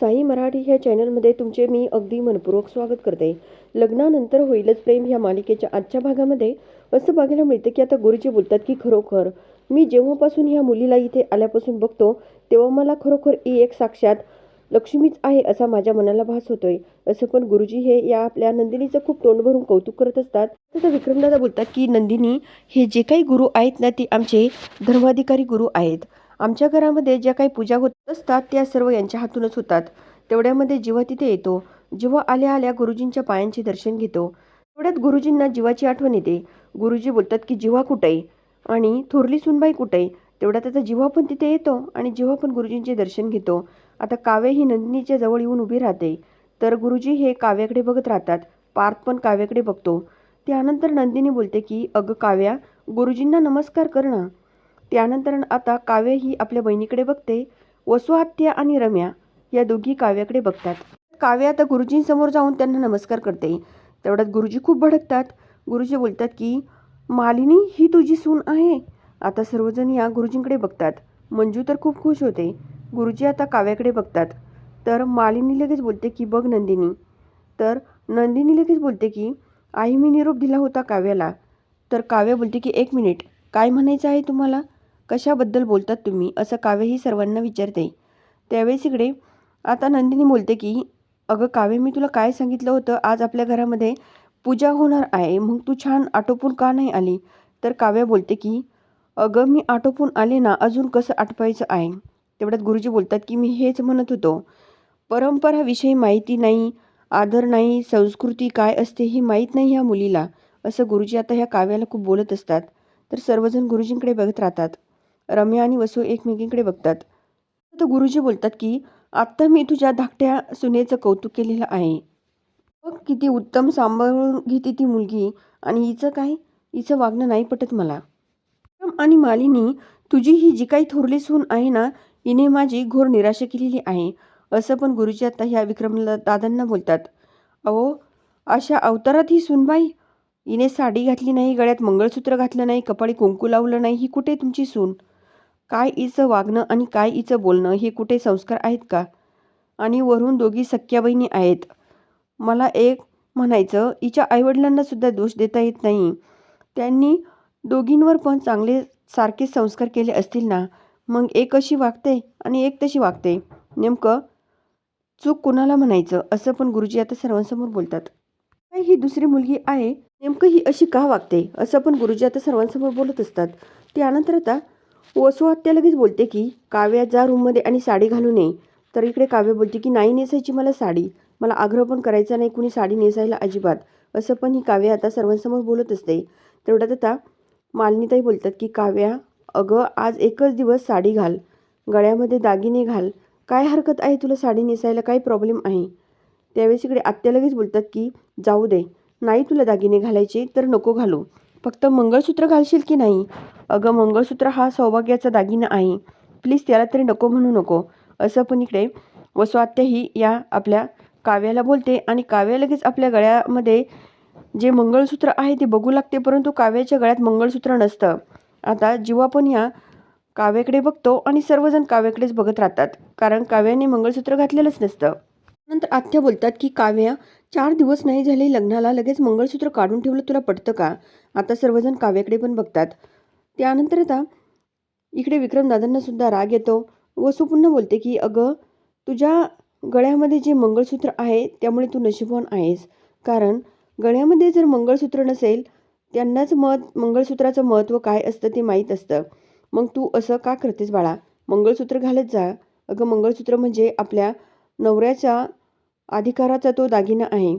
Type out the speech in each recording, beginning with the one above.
साई मराठी ह्या चॅनलमध्ये तुमचे मी अगदी मनपूर्वक स्वागत करते. लग्नानंतर होईलच प्रेम ह्या मालिकेच्या आजच्या भागामध्ये. असं बघायला मिळतं की आता गुरुजी बोलतात की खरोखर मी जेव्हापासून ह्या मुलीला इथे आल्यापासून बघतो तेव्हा मला खरोखर ही एक साक्षात लक्ष्मीच आहे असा माझ्या मनाला भास होतोय. असं पण गुरुजी हे या आपल्या नंदिनीचं खूप तोंड भरून कौतुक करत असतात. तसं विक्रमदादा बोलतात की नंदिनी हे जे काही गुरु आहेत ना ते आमचे धर्माधिकारी गुरु आहेत. आमच्या घरामध्ये ज्या काही पूजा होत असतात त्या सर्व यांच्या हातूनच होतात. तेवढ्यामध्ये जेव्हा तिथे येतो. जेव्हा आल्या आल्या गुरुजींच्या पायांचे दर्शन घेतो. तेवढ्यात गुरुजींना जीवाची आठवण येते. गुरुजी बोलतात की जीवा कुठे आहे आणि थोरली सुनबाई कुठे आहे तेवढ्यात आता जीवा पण तिथे येतो आणि जेव्हा पण गुरुजींचे दर्शन घेतो. आता काव्य ही नंदिनीच्या जवळ येऊन उभी राहते. तर गुरुजी हे काव्याकडे बघत राहतात. पार्थ पण काव्याकडे बघतो. त्यानंतर नंदिनी बोलते की अगं काव्या गुरुजींना नमस्कार कर ना. त्यानंतर आता काव्य ही आपल्या बहिणीकडे बघते. वसुआत्या आणि रम्या या दोघी काव्याकडे बघतात. काव्य आता गुरुजींसमोर जाऊन त्यांना नमस्कार करते. तेवढ्यात गुरुजी खूप भडकतात. गुरुजी बोलतात की मालिनी ही तुझी सून आहे. आता सर्वजण या गुरुजींकडे बघतात. मंजू तर खूप खुश होते. गुरुजी आता काव्याकडे बघतात. तर मालिनी लगेच बोलते की बघ नंदिनी. तर नंदिनी लगेच बोलते की आई मी निरोप दिला होता काव्याला. तर काव्य बोलते की एक मिनिट. काय म्हणायचं आहे तुम्हाला? कशाबद्दल बोलतात तुम्ही? असं काव्य ही सर्वांना विचारते. त्यावेळेस इकडे आता नंदिनी बोलते की अगं काव्य मी तुला काय सांगितलं होतं? आज आपल्या घरामध्ये पूजा होणार आहे. मग तू छान आटोपून का नाही आली? तर काव्य बोलते की अगं मी आटोपून आले ना अजून कसं आटपायचं आहे? तेवढ्यात गुरुजी बोलतात की मी हेच म्हणत होतो. परंपराविषयी माहिती नाही आदर नाही संस्कृती काय असते हे माहीत नाही ह्या मुलीला. असं गुरुजी आता ह्या काव्याला खूप बोलत असतात. तर सर्वजण गुरुजींकडे बघत राहतात. रम्या आणि वसू एकमेकींकडे बघतात. तर गुरुजी बोलतात की आत्ता मी तुझ्या धाकट्या सुनेचं कौतुक केलेलं आहे. मग किती उत्तम सांभाळून घेते ती मुलगी आणि हिचं काय? हिचं वागणं नाही पटत मला. आणि मालिनी तुझी ही जी काही थोरली सून आहे ना हिने माझी घोर निराशा केलेली आहे. असं पण गुरुजी आता ह्या विक्रमला दादांना बोलतात. अहो अशा अवतारात ही सूनबाई हिने साडी घातली नाही गळ्यात मंगळसूत्र घातलं नाही कपाळी कुंकू लावलं नाही ही कुठे तुमची सून? काय इचं वागणं आणि काय इचं बोलणं हे कुठे संस्कार आहेत का? आणि वरून दोघी सख्या बहिणी आहेत. मला एक म्हणायचं हिच्या आईवडिलांनासुद्धा दोष देता येत नाही. त्यांनी दोघींवर पण चांगले सारखे संस्कार केले असतील ना? मग एक अशी वागते आणि एक तशी वागते. नेमकं चूक कुणाला म्हणायचं असं पण गुरुजी आता सर्वांसमोर बोलतात. काय ही दुसरी मुलगी आहे? नेमकं ही अशी का वागते असं पण गुरुजी आता सर्वांसमोर बोलत असतात. त्यानंतर आता वसू आत्या लगेच बोलते की काव्या जा रूममध्ये आणि साडी घालू नये. तर इकडे काव्य बोलते की नाही नेसायची मला साडी. मला आग्रह पण करायचा नाही कुणी साडी नेसायला अजिबात. असं पण ही काव्य आता सर्वांसमोर बोलत असते. तेवढ्यात आता मालिनीताई बोलतात की काव्या अगं आज एकच दिवस साडी घाल. गळ्यामध्ये दागिने घाल. काय हरकत आहे तुला साडी नेसायला? काय प्रॉब्लेम आहे? त्यावेळेस इकडे आत्या लगेच बोलतात की जाऊ दे. नाही तुला दागिने घालायचे तर नको घालू. फक्त मंगळसूत्र घालशील की नाही? अगं मंगळसूत्र हा सौभाग्याचा दागिना आहे. प्लीज त्याला तरी नको म्हणू नको. असं पण इकडे वसू ही या आपल्या काव्याला बोलते आणि काव्या लगेच आपल्या गळ्यामध्ये जे मंगळसूत्र आहे ते बघू लागते परंतु काव्याच्या गळ्यात मंगळसूत्र नसतं. आता जीवा पण या काव्याकडे बघतो आणि सर्वजण काव्याकडेच बघत राहतात कारण काव्याने मंगळसूत्र घातलेलंच नसतं. नंतर आत्या बोलतात की काव्या चार दिवस नाही झाले लग्नाला लगेच मंगळसूत्र काढून ठेवलं तुला पटतं का? आता सर्वजण काव्याकडे पण बघतात. त्यानंतर आता इकडे विक्रमदादांना सुद्धा राग येतो. वसू पुन्हा बोलते की अगं तुझ्या गळ्यामध्ये जे मंगळसूत्र आहे त्यामुळे तू नशीबवान आहेस. कारण गळ्यामध्ये जर मंगळसूत्र नसेल त्यांनाच मत मंगळसूत्राचं महत्त्व काय असतं ते माहीत असतं. मग तू असं का करतेस बाळा? मंगळसूत्र घालत जा. अगं मंगळसूत्र म्हणजे आपल्या नवऱ्याच्या अधिकाराचा तो दागिना आहे.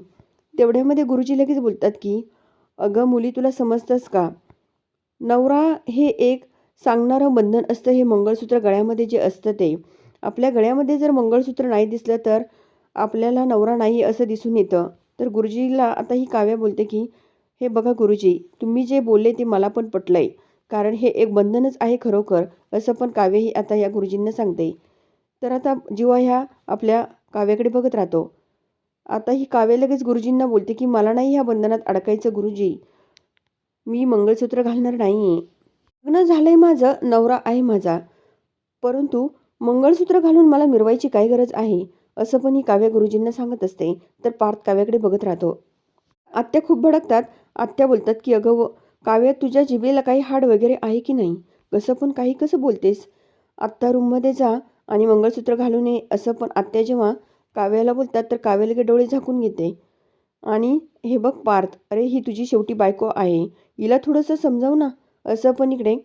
तेवढ्यामध्ये गुरुजी लगेच बोलतात की अगं मुली तुला समजतंस का? नवरा हे एक सांगणारं बंधन असतं हे मंगळसूत्र गळ्यामध्ये जे असतं ते. आपल्या गळ्यामध्ये जर मंगळसूत्र नाही दिसलं तर आपल्याला नवरा नाही असं दिसून येतं. तर गुरुजीला आता ही काव्या बोलते की हे बघा गुरुजी तुम्ही जे बोलले ते मला पण पटलं आहे कारण हे एक बंधनच आहे खरोखर असं पण काव्य ही आता या गुरुजींना सांगते. तर आता जेव्हा ह्या आपल्या काव्याकडे बघत राहतो. आता ही काव्य लगेच गुरुजींना बोलते की मला नाही ह्या बंधनात अडकायचं गुरुजी. मी मंगळसूत्र घालणार नाही आहे लग्न झालं आहे माझं नवरा आहे माझा. परंतु मंगळसूत्र घालून मला मिरवायची काय गरज आहे? असं पण ही काव्या गुरुजींना सांगत असते. तर पार्थ काव्याकडे बघत राहतो. आत्या खूप भडकतात. आत्या बोलतात की अगं व- काव्या तुझ्या जिभेला काही हाड वगैरे आहे की नाही? कसं पण काही कसं बोलतेस? आत्ता रूममध्ये जा. आणि मंगळसूत्र घालू नये असं पण आत्या जेव्हा काव्याला बोलतात तर काव्याला डोळे झाकून घेते. आणि हे बघ पार्थ अरे ही तुझी शेवटी बायको आहे हिला थोडंसं समजावू ना असं पण इकडे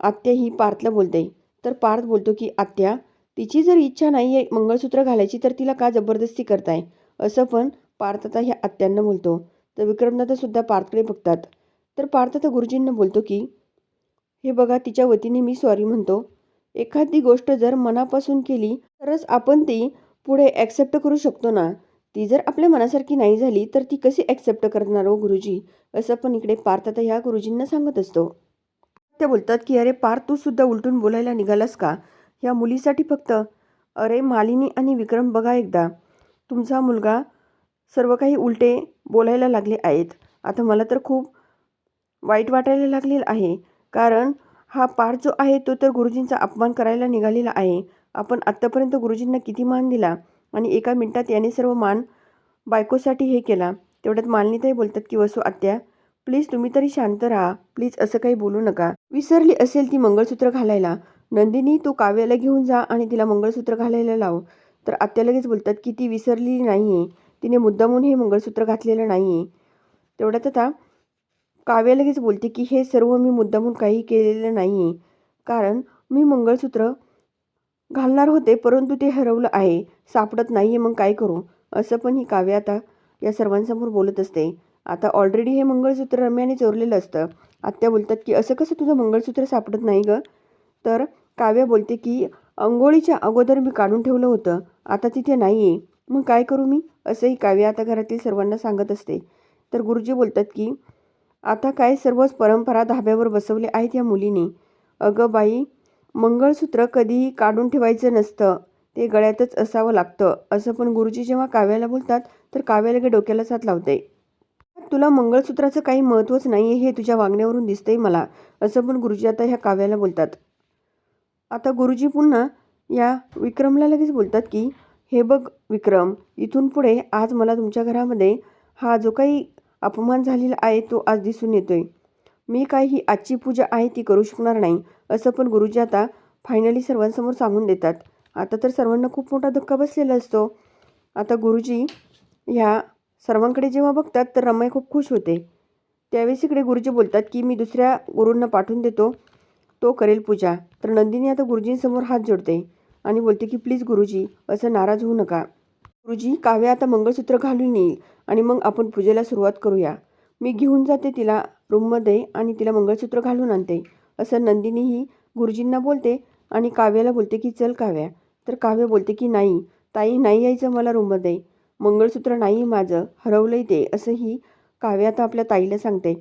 आत्या ही पार्थला बोलते. तर पार्थ बोलतो की आत्या तिची जर इच्छा नाही आहे मंगळसूत्र घालायची तर तिला का जबरदस्ती करताय? असं पण पार्थ आता ह्या आत्यांना बोलतो. तर विक्रमदादा सुद्धा पार्थकडे बघतात. तर पार्थ आता गुरुजींना बोलतो की हे बघा तिच्या वतीने मी सॉरी म्हणतो. एखादी गोष्ट जर मनापासून केली तरच आपण ती पुढे ॲक्सेप्ट करू शकतो ना. ती जर आपल्या मनासारखी नाही झाली तर ती कशी ॲक्सेप्ट करणार हो गुरुजी? असं पण इकडे पार्थ आता ह्या गुरुजींना सांगत असतो. त्या बोलतात की अरे पार्थ तू सुद्धा उलटून बोलायला निघालास का? ह्या मुलीसाठी फक्त अरे मालिनी आणि विक्रम बघा एकदा. तुमचा मुलगा सर्व काही उलटे बोलायला लागले आहेत. आता मला तर खूप वाईट वाटायला लागलेलं आहे. कारण हा पार जो आहे तो तर गुरुजींचा अपमान करायला निघालेला आहे. आपण आत्तापर्यंत गुरुजींना किती मान दिला आणि एका मिनिटात याने सर्व मान बायकोसाठी हे केला. तेवढ्यात मालिनीताई बोलतात की वसू आत्या प्लीज तुम्ही तरी शांत राहा. प्लीज असं काही बोलू नका. विसरली असेल ती मंगळसूत्र घालायला. नंदिनी तू काव्याला घेऊन जा आणि तिला मंगळसूत्र घालायला लाव. तर आत्या लगेच बोलतात की ती विसरलेली नाही आहे तिने मुद्दामून हे मंगळसूत्र घातलेलं नाही आहे तेवढ्यात आता काव्या लगेच बोलते की हे सर्व मी मुद्दामून काही केलेलं नाही आहे कारण मी मंगळसूत्र घालणार होते परंतु ते हरवलं आहे. सापडत नाही आहे मग काय करू? असं पण ही काव्य आता या सर्वांसमोर बोलत असते. आता ऑलरेडी हे मंगळसूत्र रम्याने चोरलेलं असतं. आत्या बोलतात की असं कसं तुझं मंगळसूत्र सापडत नाही गं? तर काव्या बोलते की अंघोळीच्या अगोदर मी काढून ठेवलं होतं. आता तिथे नाही आहे मग काय करू मी? असंही काव्य आता घरातील सर्वांना सांगत असते. तर गुरुजी बोलतात की आता काय सर्वच परंपरा धाब्यावर बसवले आहेत या मुलीने. अगं बाई मंगळसूत्र कधीही काढून ठेवायचं नसतं. ते गळ्यातच असावं लागतं. असं पण गुरुजी जेव्हा काव्याला बोलतात तर काव्याला गे डोक्याला साथ लावते. तुला मंगळसूत्राचं काही महत्त्वच नाही आहे हे तुझ्या वागण्यावरून दिसतंय मला असं पण गुरुजी आता ह्या काव्याला बोलतात. आता गुरुजी पुन्हा या विक्रमला लगेच बोलतात की हे बघ विक्रम इथून पुढे आज मला तुमच्या घरामध्ये हा जो काही अपमान झालेला आहे तो आज दिसून येतोय. मी काय ही आजची पूजा आहे ती करू शकणार नाही असं पण गुरुजी आता फायनली सर्वांसमोर सांगून देतात. आता तर सर्वांना खूप मोठा धक्का बसलेला असतो. आता गुरुजी ह्या सर्वांकडे जेव्हा बघतात तर रमाई खूप खुश होते. त्यावेळेस इकडे गुरुजी बोलतात की मी दुसऱ्या गुरूंना पाठवून देतो. तो करेल पूजा. तर नंदिनी आता गुरुजींसमोर हात जोडते आणि बोलते की प्लीज गुरुजी असं नाराज होऊ नका. गुरुजी काव्या आता मंगळसूत्र घालून येईल आणि मग आपण पूजेला सुरुवात करूया. मी घेऊन जाते तिला रूममध्ये आणि तिला मंगळसूत्र घालून आणते. असं नंदिनीही गुरुजींना बोलते आणि काव्याला बोलते की चल काव्या. तर काव्य बोलते की नाही ताई नाही यायचं मला रूममध्ये. मंगळसूत्र नाही माझं हरवलंय ते असंही काव्या आता आपल्या ताईला सांगते.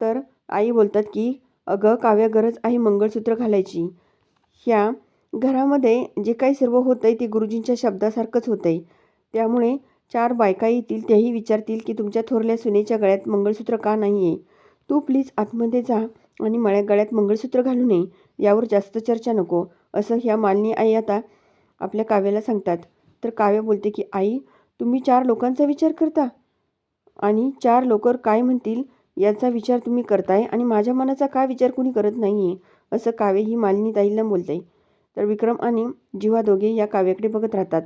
तर आई बोलतात की अगं काव्या गरज आहे मंगळसूत्र घालायची. ह्या घरामध्ये जे काही सर्व होतं आहे ते गुरुजींच्या शब्दासारखंच होतं आहे त्यामुळे चार बायका येतील त्याही विचारतील की तुमच्या थोरल्या सुनेच्या गळ्यात मंगळसूत्र का नाही आहे तू प्लीज आतमध्ये जा आणि मळ्या गळ्यात मंगळसूत्र घालू नये यावर जास्त चर्चा नको असं ह्या मालनी आई आता आपल्या काव्याला सांगतात. तर काव्य बोलते की आई तुम्ही चार लोकांचा विचार करता? आणि चार लोक काय म्हणतील? याचा विचार तुम्ही करताय आणि माझ्या मनाचा काय विचार कुणी करत नाही आहे असं काव्य ही मालिनी ताईला बोलते तर विक्रम आणि जिवा दोघे या काव्याकडे बघत राहतात.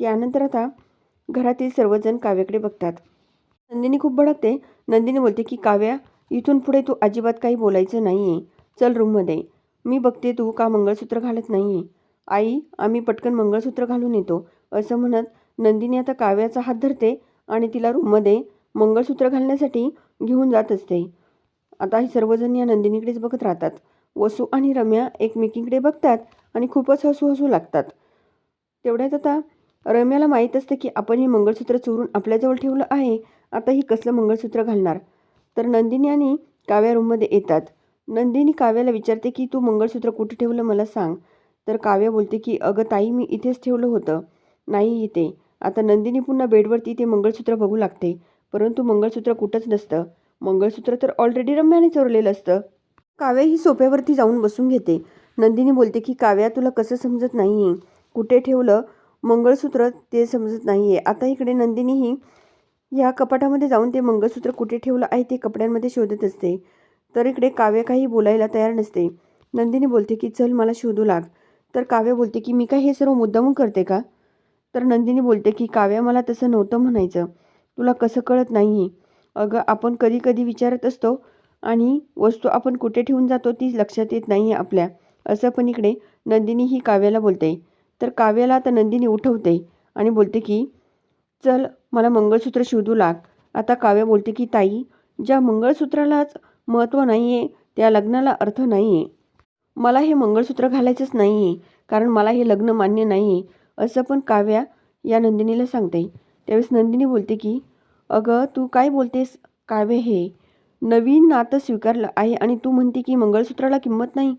त्यानंतर आता घरातील सर्वजण काव्याकडे बघतात. नंदिनी खूप भडकते. नंदिनी बोलते की काव्या इथून पुढे तू अजिबात काही बोलायचं नाही आहे चल रूममध्ये मी बघते तू का मंगळसूत्र घालत नाही आहे आई आम्ही पटकन मंगळसूत्र घालून येतो. असं म्हणत नंदिनी आता काव्याचा हात धरते आणि तिला रूममध्ये मंगळसूत्र घालण्यासाठी घेऊन जात असते. आता ही सर्वजण या नंदिनीकडेच बघत राहतात. वसू आणि रम्या एकमेकींकडे बघतात. आणि खूपच हसू हसू लागतात. तेवढ्यात आता रम्याला माहीत असतं की आपण हे मंगळसूत्र चोरून आपल्याजवळ ठेवलं आहे आता ही कसलं मंगळसूत्र घालणार? तर नंदिनी आणि काव्या रूममध्ये येतात. नंदिनी काव्याला विचारते की तू मंगळसूत्र कुठे ठेवलं मला सांग. तर काव्या बोलते की अगं ताई मी इथेच ठेवलं होतं. नाही इथे. आता नंदिनी पुन्हा बेडवरती ते मंगळसूत्र बघू लागते. परंतु मंगळसूत्र कुठंच नसतं. मंगळसूत्र तर ऑलरेडी रम्याने चोरलेलं असतं. काव्या ही सोप्यावरती जाऊन बसून घेते. नंदिनी बोलते की काव्या तुला कसं समजत नाही आहे कुठे ठेवलं? मंगळसूत्र ते समजत नाही आहे आता इकडे नंदिनीही या कपाटामध्ये जाऊन ते मंगळसूत्र कुठे ठेवलं आहे ते कपड्यांमध्ये शोधत असते. तर इकडे काव्य काही बोलायला तयार नसते. नंदिनी बोलते की चल मला शोधू लाग. तर काव्य बोलते की मी काय हे सर्व मुद्दामून करते का? तर नंदिनी बोलते की काव्य मला तसं नव्हतं म्हणायचं. तुला कसं कळत नाही अगं आपण कधी कधी विचारत असतो आणि वस्तू आपण कुठे ठेवून जातो ती लक्षात येत नाही आपल्या. असं पण इकडे नंदिनी ही काव्याला बोलते. तर काव्याला आता नंदिनी उठवते आणि बोलते की चल मला मंगळसूत्र शोधू लाग. आता काव्य बोलते की ताई ज्या मंगळसूत्रालाच महत्त्व नाही आहे त्या लग्नाला अर्थ नाही आहे मला हे मंगळसूत्र घालायचंच नाही आहे कारण मला हे लग्न मान्य नाही आहे असं पण काव्या या नंदिनीला सांगते. त्यावेळेस नंदिनी बोलते की अगं तू काय बोलतेस? काव्य हे नवीन नातं स्वीकारलं आहे आणि तू म्हणते की मंगळसूत्राला किंमत नाही?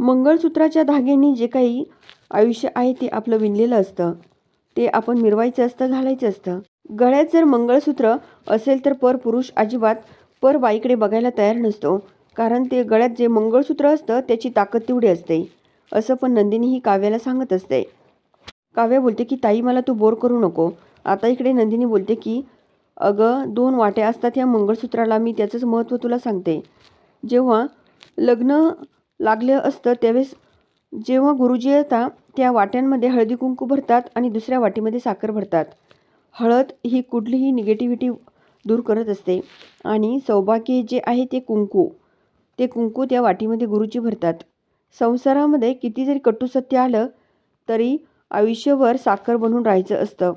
मंगळसूत्राच्या धाग्यांनी जे काही आयुष्य आहे ते आपलं विणलेलं असतं. ते आपण मिरवायचं असतं घालायचं असतं. गळ्यात जर मंगळसूत्र असेल तर पर पुरुष अजिबात पर बाईकडे बघायला तयार नसतो. कारण ते गळ्यात जे मंगळसूत्र असतं त्याची ताकद तेवढी असते. असं पण नंदिनी ही काव्याला सांगत असते. काव्या बोलते की ताई मला तू बोर करू नको. आता इकडे नंदिनी बोलते की अगं दोन वाट्या असतात या मंगळसूत्राला मी त्याचंच महत्त्व तुला सांगते. जेव्हा लग्न लागलं असतं त्यावेळेस जेव्हा गुरुजी येतात त्या वाट्यांमध्ये हळदी कुंकू भरतात आणि दुसऱ्या वाटीमध्ये साखर भरतात. हळद ही कुठलीही निगेटिव्हिटी दूर करत असते. आणि सौभाग्य जे आहे ते कुंकू. ते कुंकू त्या वाटीमध्ये गुरुजी भरतात. संसारामध्ये किती जरी कटू सत्य आलं तरी आयुष्यभर साखर बनून राहायचं असतं.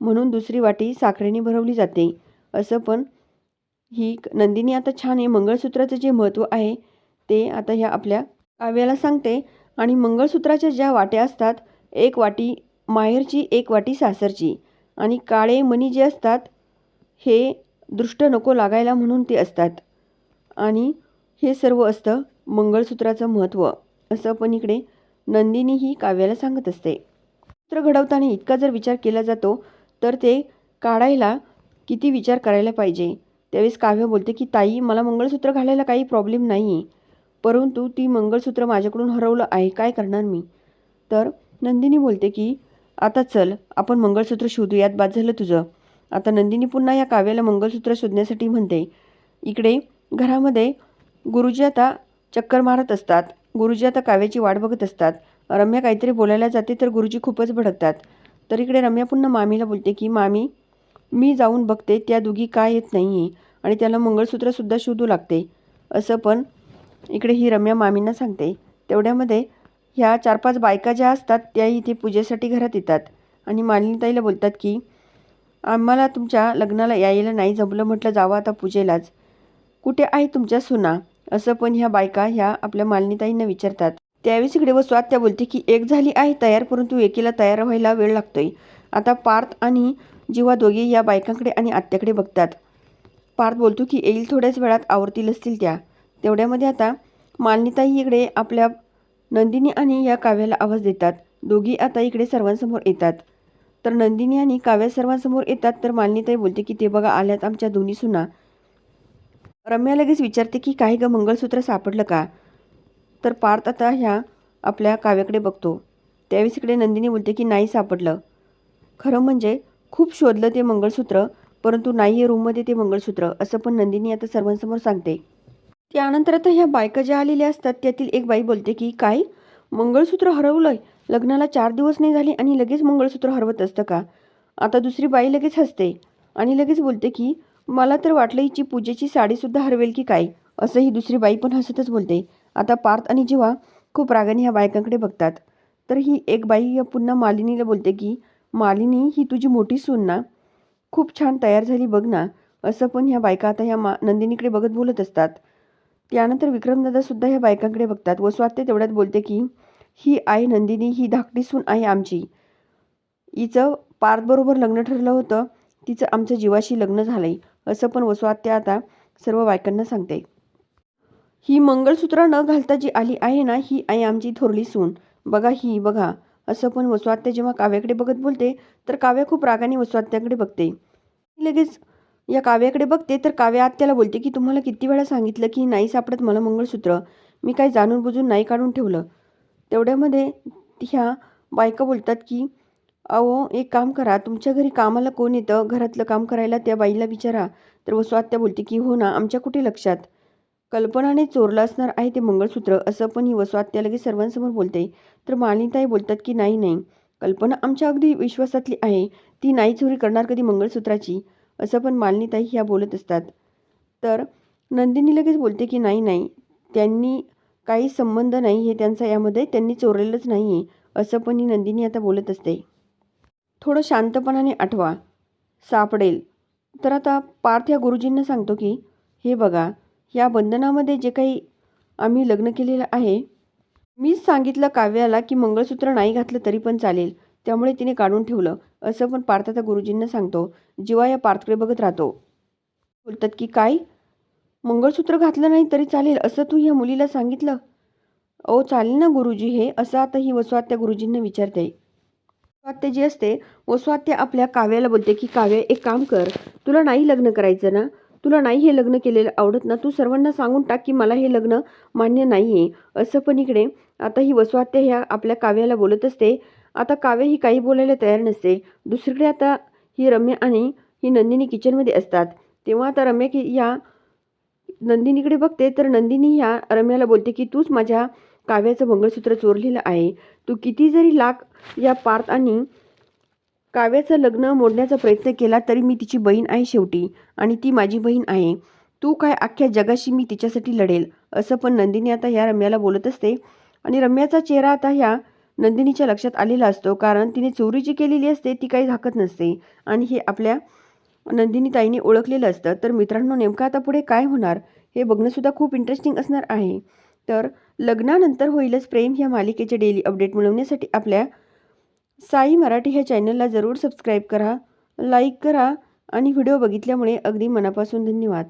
म्हणून दुसरी वाटी साखरेने भरवली जाते. असं पण ही नंदिनी आता छान आहे. मंगळसूत्राचं जे महत्त्व आहे ते आता ह्या आपल्या काव्याला सांगते. आणि मंगळसूत्राच्या ज्या वाट्या असतात एक वाटी माहेरची एक वाटी सासरची. आणि काळे मणी जे असतात हे दृष्ट नको लागायला म्हणून ते असतात. आणि हे सर्व असतं मंगळसूत्राचं महत्त्व. असं पण इकडे नंदिनी ही काव्याला सांगत असते. सूत्र घडवताना इतका जर विचार केला जातो तर ते काढायला किती विचार करायला पाहिजे. त्यावेळेस काव्य बोलते की ताई मला मंगळसूत्र घालायला काही प्रॉब्लेम नाही आहे परंतु ती मंगळसूत्र माझ्याकडून हरवलं आहे. काय करणार मी? तर नंदिनी बोलते की आता चल आपण मंगळसूत्र शोधूयात बाद झालं तुझं आता नंदिनी पुन्हा या काव्याला मंगळसूत्र शोधण्यासाठी म्हणते. इकडे घरामध्ये गुरुजी आता चक्कर मारत असतात. गुरुजी आता काव्याची वाट बघत असतात. रम्या काहीतरी बोलायला जाते तर गुरुजी खूपच भडकतात. तर इकडे रम्या पुन्हा मामीला बोलते की मामी मी जाऊन बघते त्या दोघी काय येत नाही आहे आणि त्याला मंगळसूत्रसुद्धा शोधू लागते. असं पण इकडे ही रम्या मामींना सांगते तेवढ्यामध्ये ह्या चार पाच बायका ज्या असतात त्या इथे पूजेसाठी घरात येतात. आणि मालिनीताईला बोलतात की आम्हाला तुमच्या लग्नाला यायला नाही जमलं म्हटलं जावं आता पूजेलाच. कुठे आहे तुमच्या सुना? असं पण ह्या बायका ह्या आपल्या मालिनीताईंना विचारतात. त्यावेळेस इकडे व स्वात त्या बोलते की एक झाली आहे तयार परंतु एकीला तयार व्हायला वेळ लागतोय. आता पार्थ आणि जेव्हा दोघे या बायकांकडे आणि आत्याकडे बघतात. पार्थ बोलतो की येईल थोड्याच वेळात आवरतील असतील त्या. तेवढ्यामध्ये आता मालिनीताई इकडे आपल्या नंदिनी आणि या काव्याला आवाज देतात. दोघी आता इकडे सर्वांसमोर येतात. तर नंदिनी आणि काव्या सर्वांसमोर येतात तर मालिनीताई बोलते की ते बघा आल्यात आमच्या दोन्ही सुना. रम्या लगेच विचारते की काही ग मंगळसूत्र सापडलं का? तर पार्थ आता ह्या आपल्या काव्याकडे बघतो. त्यावेळेस इकडे नंदिनी बोलते की नाही सापडलं. खरं म्हणजे खूप शोधलं ते मंगळसूत्र परंतु नाही आहे रूममध्ये ते मंगळसूत्र असं पण नंदिनी आता सर्वांसमोर सांगते. त्यानंतर आता ह्या बायका ज्या आलेल्या असतात त्यातील एक बाई बोलते की काय? मंगळसूत्र हरवलंय? लग्नाला चार दिवस नाही झाले आणि लगेच मंगळसूत्र हरवत असतं का? आता दुसरी बाई लगेच हसते आणि लगेच बोलते की मला तर वाटलं हिची पूजेची साडीसुद्धा हरवेल की काय? असं ही दुसरी बाई पण हसतच बोलते. आता पार्थ आणि जेव्हा खूप रागाने ह्या बायकांकडे बघतात. तर ही एक बाई पुन्हा मालिनीला बोलते की मालिनी ही तुझी मोठी सून ना? खूप छान तयार झाली बघ ना? असं पण ह्या बायका आता ह्या मा नंदिनीकडे बघत बोलत असतात. त्यानंतर विक्रमदादासुद्धा ह्या बायकांकडे बघतात व स्वात्य तेवढ्यात बोलते की ही आई नंदिनी ही धाकटी सून आहे आमची. हिचं पार्थबरोबर लग्न ठरलं होतं. तिचं आमचं जीवाशी लग्न झालं आहे असं पण वसवात्या आता सर्व बायकांना सांगते. ही मंगळसूत्र न घालता जी आली आहे ना ही आई आमची थोरली सून. बघा ही बघा. असं पण वसवात्या जेव्हा काव्याकडे बघत बोलते तर काव्या खूप रागाने वसवात्याकडे बघते. लगेच या काव्याकडे बघते तर काव्या आत्याला बोलते की तुम्हाला किती वेळा सांगितलं की नाही सापडत मला मंगळसूत्र? मी काही जाणून बुजून नाही काढून ठेवलं. तेवढ्यामध्ये ह्या बायका बोलतात की अहो एक काम करा तुमच्या घरी कामाला कोण येतं? घरातलं काम करायला त्या बाईला विचारा. तर वसू आत्या बोलते की हो ना आमच्या कुठे लक्षात? कल्पनाने चोरलं असणार आहे ते मंगळसूत्र असं पण ही वसू आत्या लगेच सर्वांसमोर बोलते. तर मालिनीताई बोलतात की नाही नाही कल्पना आमच्या अगदी विश्वासातली आहे. ती नाही चोरी करणार कधी मंगळसूत्राची. असं पण मालिनीताई ह्या बोलत असतात. तर नंदिनी लगेच बोलते की नाही नाही त्यांनी काही संबंध नाही हे त्यांचा यामध्ये त्यांनी चोरलेलंच नाही आहे असं पण ही नंदिनी आता बोलत असते. थोडं शांतपणाने आठवा. सापडेल. तर आता पार्थ या गुरुजींना सांगतो की हे बघा या बंधनामध्ये जे काही आम्ही लग्न केलेलं आहे मीच सांगितलं काव्याला की मंगळसूत्र नाही घातलं तरी पण चालेल. त्यामुळे तिने काढून ठेवलं. असं पण पार्थाचा गुरुजींना सांगतो. जीवा या पार्थकडे बघत राहतो. बोलतात की काय? मंगळसूत्र घातलं नाही तरी चालेल असं तू ह्या मुलीला सांगितलं? ओ चालेल ना गुरुजी हे. असं आता ही वसुआत्या गुरुजींना विचारते. वसुआत्या जी असते वसुआत्या आपल्या काव्याला बोलते की काव्य एक काम कर. तुला नाही लग्न करायचं ना? तुला नाही हे लग्न केलेलं आवडत ना? तू सर्वांना सांगून टाक की मला हे लग्न मान्य नाही आहे असं पण इकडे आता ही वसुआत्या ह्या आपल्या काव्याला बोलत असते. आता काव्य ही काही बोलायला तयार नसते. दुसरीकडे आता ही रम्या आणि ही नंदिनी किचनमध्ये असतात. तेव्हा आता रम्या की या नंदिनीकडे बघते तर नंदिनी ह्या रम्याला बोलते की तूच माझ्या काव्याचं मंगळसूत्र चोरलेलं आहे. तू किती जरी लाख या पार्थ आणि काव्याचं लग्न मोडण्याचा प्रयत्न केला तरी मी तिची बहीण आहे शेवटी आणि ती माझी बहीण आहे. तू काय अख्ख्या जगाशी मी तिच्यासाठी लढेल? असं पण नंदिनी आता ह्या रम्याला बोलत असते. आणि रम्याचा चेहरा आता ह्या नंदिनीच्या लक्षात आलेला असतो कारण तिने चोरी जी केलेली असते ती काही झाकत नसते. आणि हे आपल्या नंदिनी ताईने ओळखलेलं असतं. तर मित्रांनो नेमकं आता पुढे काय होणार हे बघणंसुद्धा खूप इंटरेस्टिंग असणार आहे. तर लग्नानंतर होईलच प्रेम ह्या मालिकेचे डेली अपडेट मिळवण्यासाठी आपल्या साई मराठी ह्या चॅनलला जरूर सबस्क्राईब करा लाईक करा आणि व्हिडिओ बघितल्यामुळे अगदी मनापासून धन्यवाद.